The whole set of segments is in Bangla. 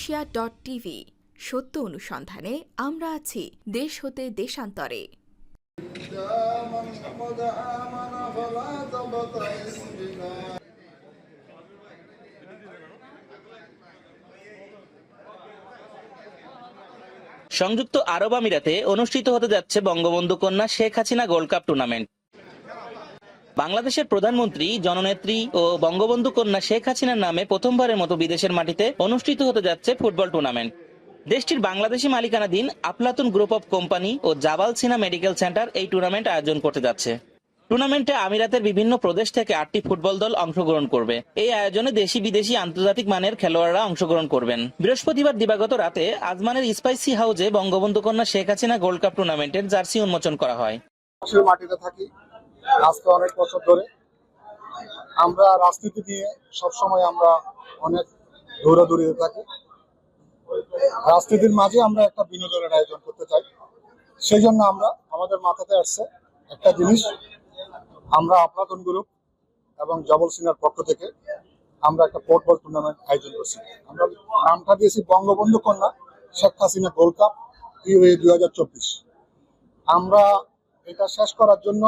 এশিয়া ডট টিভি সত্য অনুসন্ধানে আমরা আছি দেশ হতে দেশান্তরে। সংযুক্ত আরব আমিরাতে অনুষ্ঠিত হতে যাচ্ছে বঙ্গবন্ধু কন্যা Sheikh Hasina gold cup tournament. বাংলাদেশের প্রধানমন্ত্রী, জননেত্রী ও বঙ্গবন্ধু কন্যা শেখ হাসিনার নামে প্রথমবারের মতো বিদেশের মাটিতে অনুষ্ঠিত হতে যাচ্ছে ফুটবল টুর্নামেন্ট। দেশটির বাংলাদেশি মালিকানাধীন আফলাতুন গ্রুপ অফ কোম্পানি ও জাবাল সিনা মেডিকেল সেন্টার এই টুর্নামেন্ট আয়োজন করতে যাচ্ছে। টুর্নামেন্টে আমিরাতের বিভিন্ন প্রদেশ থেকে আটটি ফুটবল দল অংশগ্রহণ করবে। এই আয়োজনে দেশি বিদেশি আন্তর্জাতিক মানের খেলোয়াড়রা অংশগ্রহণ করবেন। বৃহস্পতিবার দিবাগত রাতে আজমানের স্পাইসি হাউজে বঙ্গবন্ধু কন্যা শেখ হাসিনা গোল্ড কাপ টুর্নামেন্টের জার্সি উন্মোচন করা হয়। মাটিতে থাকি। আজকে অনেক বছর ধরে আমরা রাজনীতি নিয়ে সবসময় আমরা অনেক দৌড়াদৌড়িতে থাকি। রাজনীতির মাঝে আমরা একটা বিনোদনের আয়োজন করতে চাই। সেই জন্য আমরা, আমাদের মাথাতে আসছে একটা জিনিস, আমরা আপনাতন গ্রুপ এবং জবল সিনার পক্ষ থেকে আমরা একটা ফুটবল টুর্নামেন্ট আয়োজন করছি। আমরা নামটা দিয়েছি বঙ্গবন্ধু কন্যা Sheikh Hasina gold cup, UA দুই হাজার চব্বিশ। আমরা এটা শেষ করার জন্য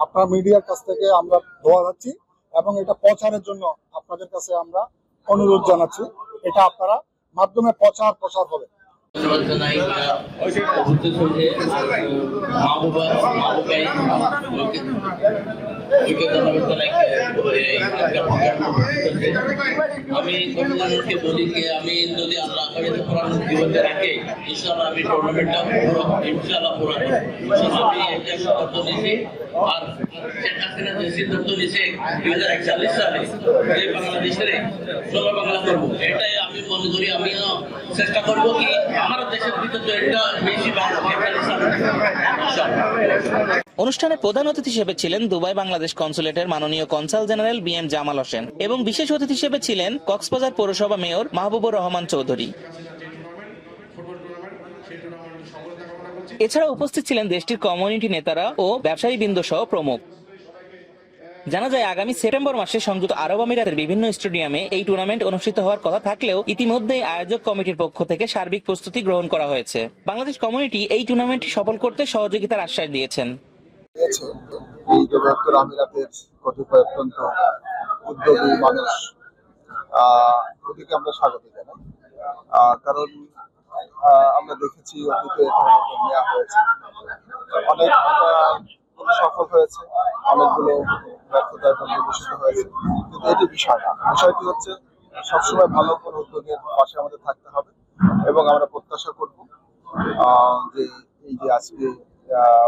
আপনার মিডিয়ার কাছ থেকে আমরা দোয়া যাচ্ছি এবং এটা প্রচারের জন্য আপনাদের কাছে আমরা অনুরোধ জানাচ্ছি। এটা আপনারা মাধ্যমে প্রচার প্রসার হবে। আমি কতজনকে বলি যে, আমি যদি আল্লাহ রাখে আমি টুর্নামেন্টটা পুরো পুরো আমি একটা সিদ্ধান্ত নিয়েছি। আর যে সিদ্ধান্ত নিয়েছে, দুই হাজার একচল্লিশ সালে, যে বাংলাদেশের বাংলা করব, এটাই আমি মনে করি চেষ্টা করব কি আমার দেশের ভিতরে একটা বেশি অনুষ্ঠানে প্রধান অতিথি হিসেবে ছিলেন দুবাই বাংলাদেশ কনসুলেটের মাননীয় consul general B M Jamal Hossain এবং বিশেষ অতিথি হিসেবে ছিলেন কক্সবাজার পৌরসভা মেয়র মাহবুবুর রহমান চৌধুরী। এছাড়া উপস্থিত ছিলেন দেশটির কমিউনিটি নেতারা ও ব্যবসায়ী বৃন্দ সহ প্রমুখ। জানা যায় আগামী সেপ্টেম্বর মাসে সংযুক্ত আরব আমিরাতের বিভিন্ন স্টেডিয়ামে এই টুর্নামেন্ট অনুষ্ঠিত হওয়ার কথা থাকলেও ইতিমধ্যেই আয়োজক কমিটির পক্ষ থেকে সার্বিক প্রস্তুতি গ্রহণ করা হয়েছে। বাংলাদেশ কমিউনিটি এই টুর্নামেন্টটি সফল করতে সহযোগিতার আশ্বাস দিয়েছেন। দিয়েছে। এই আমিরাতের কতিপয় অত্যন্ত উদ্যোগী মানুষ ওদেরকে আমরা স্বাগত জানাই। কারণ আমরা দেখেছি অতীতে নেওয়া হয়েছে। অনেক সফল হয়েছে। অনেকগুলো ব্যর্থতায় পর্যবেসিত হয়েছে। কিন্তু এটি বিষয় না। বিষয়টি হচ্ছে সবসময় ভালো কোনো উদ্যোগের পাশে আমাদের থাকতে হবে এবং আমরা প্রত্যাশা করব যে এই যে আজকে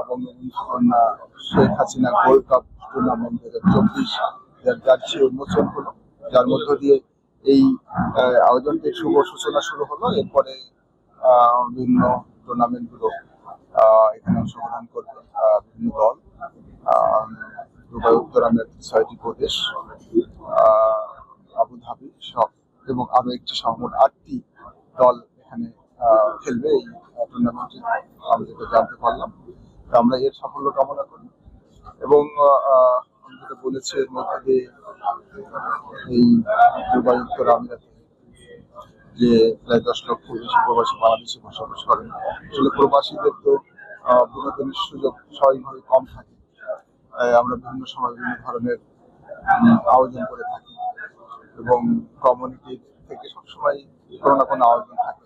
বঙ্গবন্ধু কন্যা Sheikh Hasina gold cup tournament দু হাজার চব্বিশ যার জার্সি উন্মোচন হলো যার মধ্য দিয়ে এই আয়োজনটির শুভ সূচনা শুরু হলো। এরপরে বিভিন্ন টুর্নামেন্টগুলো আহ, এখানে অংশগ্রহণ করবে বিভিন্ন দল দুবাই উত্তর আমিরাতের ছয়টি প্রদেশ আহ, আবুধাবি সব এবং আরও একটি সংগঠন আটটি দল এখানে খেলবে এই টুর্নামেন্টে আমরা যেটা জানতে পারলাম। তো আমরা এর সাফল্য কামনা করি। এবং আমি যেটা বলেছি এর মধ্যে দিয়ে এই দুবাই উত্তর আমিরাতে যে প্রায় দশ লক্ষ বেশি প্রবাসী বাংলাদেশে বসবাস করেন। আসলে প্রবাসীদের তো বিনোদনের সুযোগ স্বাভাবিকভাবে কম থাকে। আমরা বিভিন্ন সময় বিভিন্ন ধরনের আয়োজন করে থাকি এবং কমিউনিটি থেকে সবসময় কোনো না কোনো আয়োজন থাকে।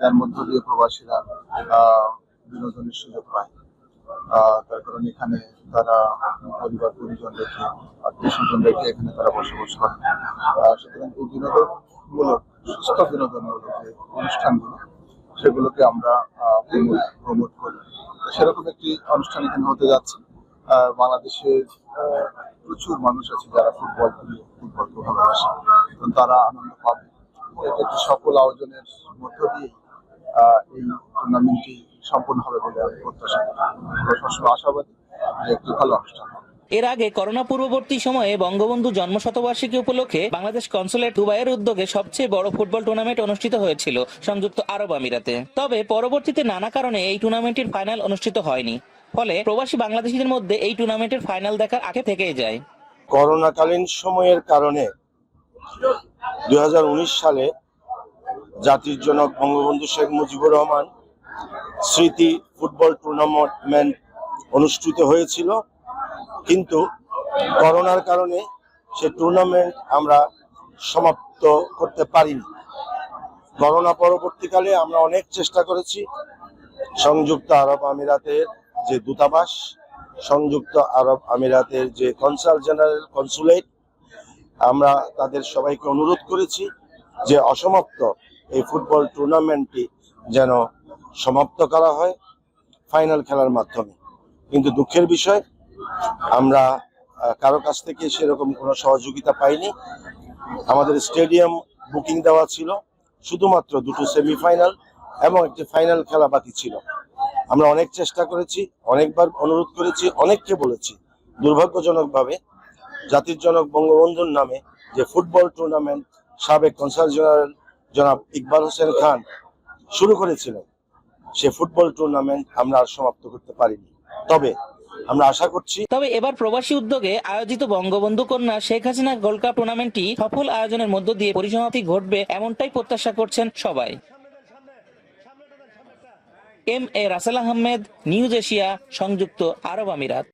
যার মধ্য দিয়ে প্রবাসীরা বিনোদনের সুযোগ পায়। তার কারণ এখানে তারা পরিবার, পরিজন রেখে, আত্মীয় স্বজন রেখে এখানে তারা বসবাস করে। সুতরাং এই বিনোদনমূলক, সুস্থ বিনোদনমূলক যে অনুষ্ঠানগুলো, সেগুলোকে আমরা প্রমোট করি। সেরকম একটি অনুষ্ঠান এখানে হতে যাচ্ছে। বাংলাদেশের প্রচুর মানুষ আছে যারা ফুটবল ফুটবলকে ভালোবাসে। এবং তারা আনন্দ পাবে। একটি সফল আয়োজনের মধ্য দিয়ে এই টুর্নামেন্টটি সম্পূর্ণ হবে বলে আমি প্রত্যাশা করি। সবসময় আশাবাদী যে একটি ভালো অনুষ্ঠান এর আগে করোনা পূর্ববর্তী সময়ে বঙ্গবন্ধু জন্ম শতবার্ষিকী উপলক্ষে বাংলাদেশ কনসুলেট দুবাইয়ের উদ্যোগে সবচেয়ে বড় ফুটবল টুর্নামেন্ট অনুষ্ঠিত হয়েছিল সংযুক্ত আরব আমিরাতে। তবে পরবর্তীতে নানা কারণে এই টুর্নামেন্টের ফাইনাল অনুষ্ঠিত হয়নি। ফলে প্রবাসী বাংলাদেশিদের মধ্যে এই টুর্নামেন্টের ফাইনাল দেখার আগে থেকেই যায়। করোনাকালীন সময়ের কারণে দু হাজার উনিশ সালে জাতির জনক বঙ্গবন্ধু শেখ মুজিবুর রহমান স্মৃতি ফুটবল টুর্নামেন্ট অনুষ্ঠিত হয়েছিল। কিন্তু করোনার কারণে সে টুর্নামেন্ট আমরা সমাপ্ত করতে পারিনি। করোনা পরবর্তীকালে আমরা অনেক চেষ্টা করেছি। সংযুক্ত আরব আমিরাতের যে দূতাবাস সংযুক্ত আরব আমিরাতের যে কনসাল জেনারেল কনসুলেট আমরা তাদের সবাইকে অনুরোধ করেছি যে অসমাপ্ত এই ফুটবল টুর্নামেন্টটি যেন সমাপ্ত করা হয় ফাইনাল খেলার মাধ্যমে। কিন্তু দুঃখের বিষয়, আমরা কারও কাছ থেকে সেরকম কোনো সহযোগিতা পাইনি। আমাদের স্টেডিয়াম বুকিং দেওয়া ছিল, শুধুমাত্র দুটো সেমিফাইনাল এবং একটি ফাইনাল খেলা বাকি ছিল। আমরা অনেক চেষ্টা করেছি, অনেকবার অনুরোধ করেছি, অনেককে বলেছি দুর্ভাগ্যজনকভাবে জাতির জনক বঙ্গবন্ধুর নামে যে ফুটবল টুর্নামেন্ট সাবেক কনসাল জেনারেল জনাব ইকবাল হোসেন খান শুরু করেছিলেন, সে ফুটবল টুর্নামেন্ট আমরা আর সমাপ্ত করতে পারিনি। তবে আমরা আশা করছি তবে এবার প্রবাসী উদ্যোগে আয়োজিত বঙ্গবন্ধু কন্যা শেখ হাসিনা গোল্ড কাপ টুর্নামেন্টটি সফল আয়োজনের মধ্য দিয়ে পরিসমাপ্তি ঘটবে এমনটাই প্রত্যাশা করছেন সবাই। M A Rasel Ahmed news Asia সংযুক্ত আরব আমিরাত।